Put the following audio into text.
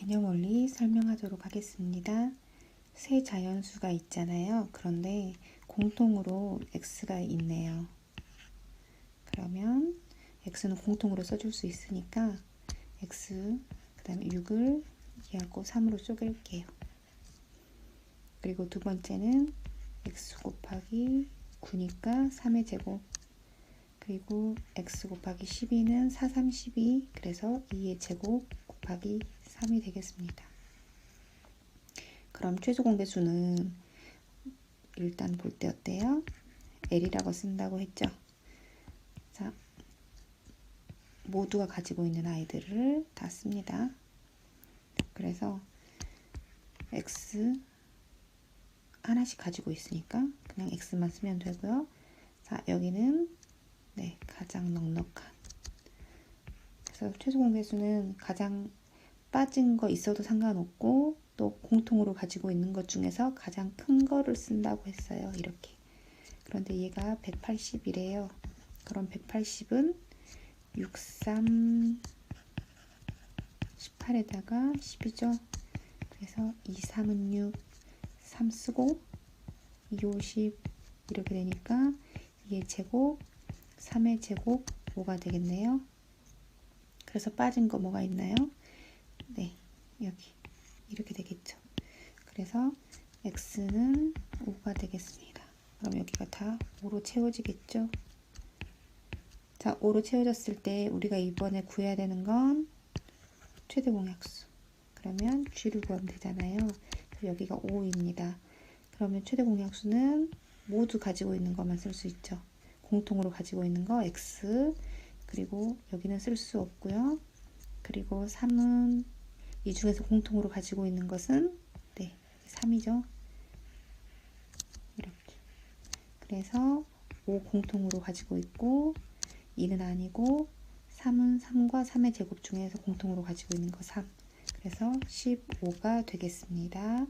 개념 원리 설명하도록 하겠습니다. 세 자연수가 있잖아요. 그런데 공통으로 x가 있네요. 그러면 x는 공통으로 써줄 수 있으니까 x 그 다음에 6을 이해하고 3으로 쪼갤게요. 그리고 두 번째는 x 곱하기 9니까 3의 제곱 그리고 x 곱하기 12는 4, 3, 12 그래서 2의 제곱 곱하기 3이 되겠습니다. 그럼 최소 공배수는 일단 볼 때 어때요? L이라고 쓴다고 했죠? 자, 모두가 가지고 있는 아이들을 다 씁니다. 그래서 X 하나씩 가지고 있으니까 그냥 X만 쓰면 되고요. 자, 여기는 네, 가장 넉넉한 그래서 최소 공배수는 가장 빠진 거 있어도 상관없고 또 공통으로 가지고 있는 것 중에서 가장 큰 거를 쓴다고 했어요. 이렇게. 그런데 얘가 180이래요. 그럼 180은 63, 18에다가 10이죠. 그래서 2, 3은 6, 3 쓰고 2, 50 이렇게 되니까 2의 제곱, 3의 제곱 5가 되겠네요. 그래서 빠진 거 뭐가 있나요? 네, 여기 이렇게 되겠죠. 그래서 x는 5가 되겠습니다. 그럼 여기가 다 5로 채워지겠죠. 자, 5로 채워졌을 때 우리가 이번에 구해야 되는 건 최대 공약수. 그러면 g를 구하면 되잖아요. 여기가 5입니다. 그러면 최대 공약수는 모두 가지고 있는 것만 쓸 수 있죠. 공통으로 가지고 있는 거 x 그리고 여기는 쓸 수 없고요. 그리고 3은 이 중에서 공통으로 가지고 있는 것은 네, 3이죠. 이렇게. 그래서 5 공통으로 가지고 있고 2는 아니고 3은 3과 3의 제곱 중에서 공통으로 가지고 있는 거 3. 그래서 15가 되겠습니다.